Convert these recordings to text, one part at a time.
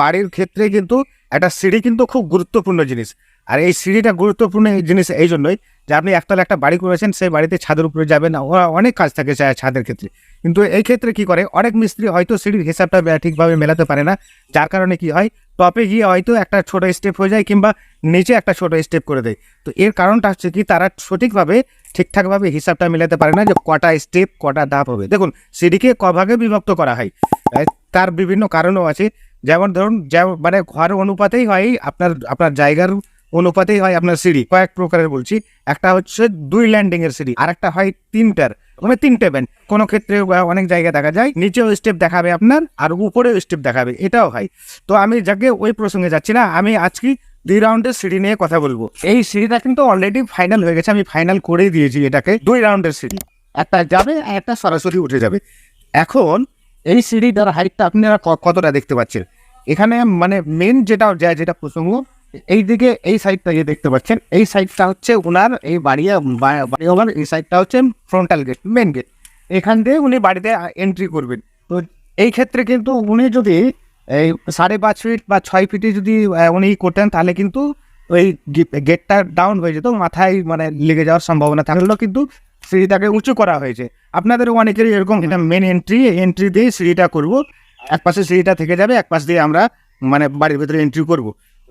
বাড়ির ক্ষেত্রে কিন্তু একটা সিঁড়ি কিন্তু খুব গুরুত্বপূর্ণ জিনিস। আর এই সিঁড়িটা গুরুত্বপূর্ণ জিনিস এই জন্যই যে আপনি একতলা একটা বাড়ি করেছেন, সেই বাড়িতে ছাদের উপরে যাবেন, ওরা অনেক কাজ থাকে ছাদের ক্ষেত্রে। কিন্তু এই ক্ষেত্রে কি করে, অনেক মিস্ত্রি হয়তো সিঁড়ির হিসাবটা ঠিকভাবে মেলাতে পারে না। যার কারণে কি হয়, টপে গিয়ে হয়তো একটা ছোট স্টেপ হয়ে যায় কিংবা নিচে একটা ছোট স্টেপ করে দেয়। তো এর কারণটা হচ্ছে কি, তারা সঠিকভাবে, ঠিকঠাকভাবে হিসাবটা মেলাতে পারে না যে কটা স্টেপ কটা ধাপ হবে। দেখুন, সিঁড়িকে কভাগে বিভক্ত করা হয়। তার বিভিন্ন কারণও আছে। যেমন ধরুন মানে ঘর অনুপাতেই হয়, আপনার আপনার জায়গার অনুপাতেই হয় আপনার সিঁড়ি। কয়েক প্রকারের বলছি। একটা হচ্ছে দুই ল্যান্ডিং এর সিঁড়ি আর একটা হয় তিনটার মানে তিনটে ব্যান্ড কোনো ক্ষেত্রে অনেক জায়গায় দেখা যায়, নিচেও স্টেপ দেখাবে আপনার, আর উপরেও স্টেপ দেখাবে। এটাও হয়। তো আমি যাকে ওই প্রসঙ্গে যাচ্ছি না, আমি আজকে দুই রাউন্ডের সিঁড়ি নিয়ে কথা বলব। এই সিঁড়িটা কিন্তু অলরেডি ফাইনাল হয়ে গেছে, আমি ফাইনাল করেই দিয়েছি এটাকে। দুই রাউন্ডের সিঁড়ি। একটা যাবে একটা সরাসরি উঠে যাবে। এখন এই সিঁড়িটার হাইটটা আপনারা কতটা দেখতে পাচ্ছেন? এখানে মানে মেন যেটা যায় যেটা প্রসঙ্গ এই দিকে এই সাইডটা যে দেখতে পাচ্ছেন। এই সাইডটা হচ্ছে ওনার এই বাড়ি বাড়ি ওনার, এই সাইডটা হচ্ছে ফ্রন্টাল গেট মেন গেট এখান দিয়ে উনি বাড়িতে এন্ট্রি করবেন। তো এই ক্ষেত্রে কিন্তু উনি যদি এই সাড়ে পাঁচ ফিট বা ছয় ফিটে যদি উনি করতেন, তাহলে কিন্তু ওই গেটটা ডাউন হয়ে যেত, মাথায় মানে লেগে যাওয়ার সম্ভাবনা থাকলেও কিন্তু সিঁড়িটাকে উঁচু করা হয়েছে। আপনাদের অনেকেরই এরকম এটা মেন এন্ট্রি এন্ট্রি দিয়ে সিঁড়িটা করব। এক পাশে সিঁড়িটা থেকে যাবে, এক পাশ দিয়ে আমরা মানে বাড়ির ভেতরে এন্ট্রি করব।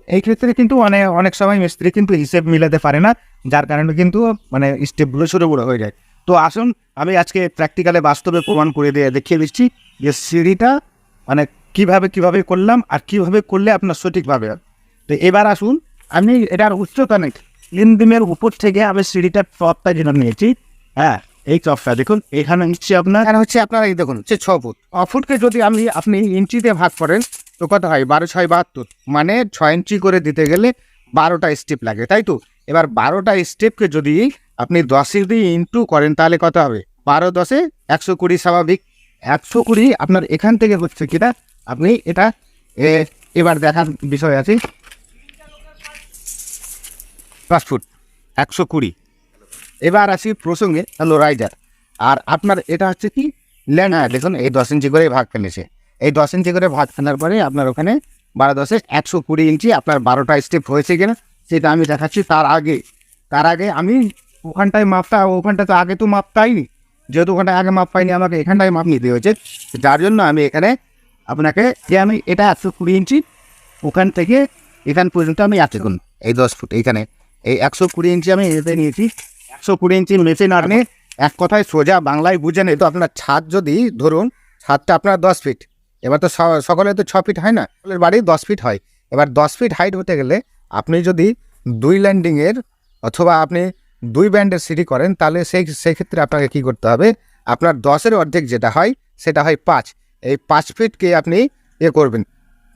এই ক্ষেত্রে কিন্তু অনেক অনেক সময় মিস্ত্রি কিন্তু হিসেব মিলাতে পারে না, যার কারণে কিন্তু মানে স্টেপগুলো ছোটো বড়ো হয়ে যায়। তো আসুন, আমি আজকে প্র্যাকটিক্যালে বাস্তবে প্রমাণ করে দিয়ে দেখিয়ে দিচ্ছি যে সিঁড়িটা মানে কীভাবে কীভাবে করলাম আর কীভাবে করলে আপনার সঠিকভাবে তো এবার আসুন, আমি এটার উচ্চতা নেই। তিন দিনের উপর থেকে আমি সিঁড়িটা টপটা যেটা নিয়েছি হ্যাঁ এই টপটা দেখুন, এখানে হচ্ছে আপনার এখানে হচ্ছে আপনার এই দেখুন, হচ্ছে ছ ফুট ছ ফুটকে যদি আমি, আপনি ইঞ্চিতে ভাগ করেন, তো কত হয়? বারো, ছয়, বাহাত্তর। মানে ছয় ইঞ্চি করে দিতে গেলে বারোটা স্টেপ লাগে, তাই তো? এবার বারোটা স্টেপকে যদি আপনি দশে দিয়ে ইন্টু করেন, তাহলে কত হবে? বারো দশে একশো কুড়ি স্বাভাবিক। একশো কুড়ি আপনার এখান থেকে হচ্ছে কিনা? আপনি এটা এবার দেখার বিষয় আছে। পাঁচ ফুট, একশো কুড়ি। এবার আসি প্রসঙ্গে হ্যালো রাইডার আর আপনার এটা হচ্ছে কি? ল্যান্ড দেখুন, এই দশ ইঞ্চি করে ভাগ ফেলেছে। এই দশ ইঞ্চি করে ভাগ ফেলার পরে আপনার ওখানে বারো দশে একশো কুড়ি ইঞ্চি আপনার বারোটা স্টেপ হয়েছে কিনা, সেটা আমি দেখাচ্ছি তার আগে। তার আগে আমি ওখানটায় মাপটা, ওখানটা তো আগে তো মাপ পাইনি। যেহেতু ওখানটায় আগে মাপ পাইনি, আমাকে এখানটায় মাপ নিতে হয়েছে। যার জন্য আমি এখানে আপনাকে যে আমি এটা একশো কুড়ি ইঞ্চি, ওখান থেকে এখান পর্যন্ত আমি আছে এই দশ ফুট, এইখানে। এই একশো কুড়ি ইঞ্চি আমি এতে নিয়েছি। একশো কুড়ি ইঞ্চি মেশিন আনে এক কথায় সোজা বাংলায় বুঝে নেই। তো আপনার ছাদ যদি ধরুন ছাদটা আপনার দশ ফিট এবার তো স- সকলে তো ছ ফিট হয় না? সকলের বাড়ি দশ ফিট হয়। এবার দশ ফিট হাইট হতে গেলে আপনি যদি দুই ল্যান্ডিংয়ের অথবা আপনি দুই ব্যান্ডের সিটি করেন তাহলে সেই সেই ক্ষেত্রে আপনাকে কী করতে হবে? আপনার দশের অর্ধেক যেটা হয় সেটা হয় পাঁচ। এই পাঁচ ফিটকে আপনি এ করবেন।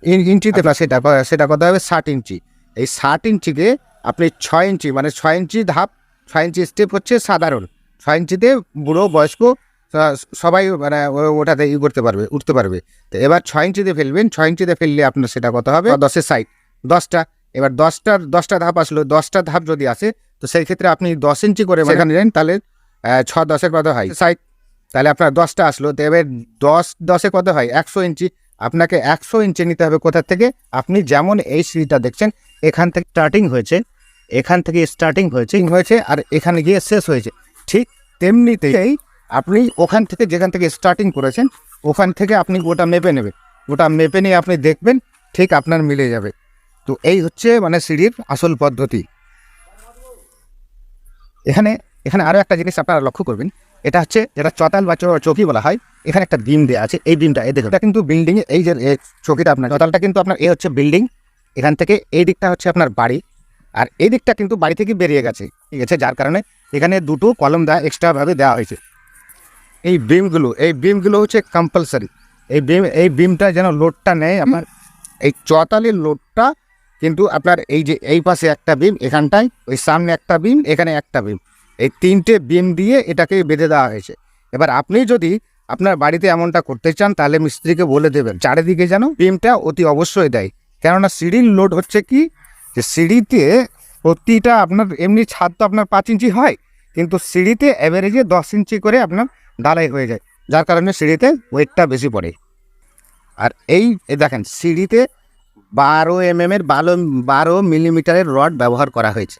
ইন- ইঞ্চিতে না সেটা সেটা কত হবে? ষাট ইঞ্চি। এই ষাট ইঞ্চিকে আপনি ছয় ইঞ্চি মানে ছয় ইঞ্চি ধাপ ছয় ইঞ্চি স্টেপ হচ্ছে সাধারণ। ছয় ইঞ্চিতে বুড়ো বয়স্ক সবাই মানে ওটাতে ই করতে পারবে উঠতে পারবে। তো এবার ছয় ইঞ্চিতে ফেলবেন ছয় ইঞ্চিতে ফেললে আপনার সেটা কত হবে? দশের সাইড দশটা। এবার দশটার দশটা ধাপ আসলো দশটা ধাপ যদি আসে তো সেই ক্ষেত্রে আপনি দশ ইঞ্চি করে সেখানে নেন তাহলে ছ দশের কত হয়? সাইড তাহলে আপনার দশটা আসলো তো এবার দশ দশে কত হয়? একশো ইঞ্চি আপনাকে একশো ইঞ্চি নিতে হবে কোথা থেকে? আপনি যেমন এই সিঁড়িটা দেখছেন এখান থেকে স্টার্টিং হয়েছে এখান থেকে স্টার্টিং হয়েছে। হয়েছে আর এখানে গিয়ে শেষ হয়েছে। ঠিক তেমনিতেই আপনি ওখান থেকে যেখান থেকে স্টার্টিং করেছেন, ওখান থেকে আপনি ওটা মেপে নেবেন। ওটা মেপে নিয়ে আপনি দেখবেন, ঠিক আপনার মিলে যাবে। তো এই হচ্ছে মানে সিঁড়ির আসল পদ্ধতি। এখানে এখানে আরও একটা জিনিস আপনারা লক্ষ্য করবেন। এটা হচ্ছে যেটা চতাল বা চৌকি বলা হয়, এখানে একটা বিম দেওয়া আছে। এই বিমটা, এই দেখুন, এটা কিন্তু বিল্ডিং এই যে চৌকিটা আপনার চতালটা কিন্তু আপনার এ হচ্ছে বিল্ডিং এখান থেকে এই দিকটা হচ্ছে আপনার বাড়ি। আর এই দিকটা কিন্তু বাড়ি থেকে বেরিয়ে গেছে ঠিক আছে? যার কারণে এখানে দুটো কলম দেওয়া এক্সট্রাভাবে দেওয়া হয়েছে। এই বিমগুলো এই বিমগুলো হচ্ছে কম্পালসারি এই বিম এই বিমটা যেন লোডটা নেয় আপনার এই চতালের লোডটা কিন্তু আপনার এই যে এই পাশে একটা বিম এখানটায় ওই সামনে একটা বিম এখানে একটা বিম এই তিনটে বিম দিয়ে এটাকে বেঁধে দেওয়া হয়েছে। এবার আপনি যদি আপনার বাড়িতে এমনটা করতে চান তাহলে মিস্ত্রিকে বলে দেবেন। চারিদিকে যেন বিমটা অতি অবশ্যই দেয়। কেননা সিঁড়ির লোড হচ্ছে কি? যে সিঁড়িতে প্রতিটা আপনার এমনি ছাদ তো আপনার পাঁচ ইঞ্চি হয়, কিন্তু সিঁড়িতে অ্যাভারেজে দশ ইঞ্চি করে আপনার ঢালাই হয়ে যায়, যার কারণে সিঁড়িতে ওয়েটটা বেশি পড়ে। আর এই দেখেন, সিঁড়িতে বারো এম এর বারো বারো মিলিমিটারের রড ব্যবহার করা হয়েছে।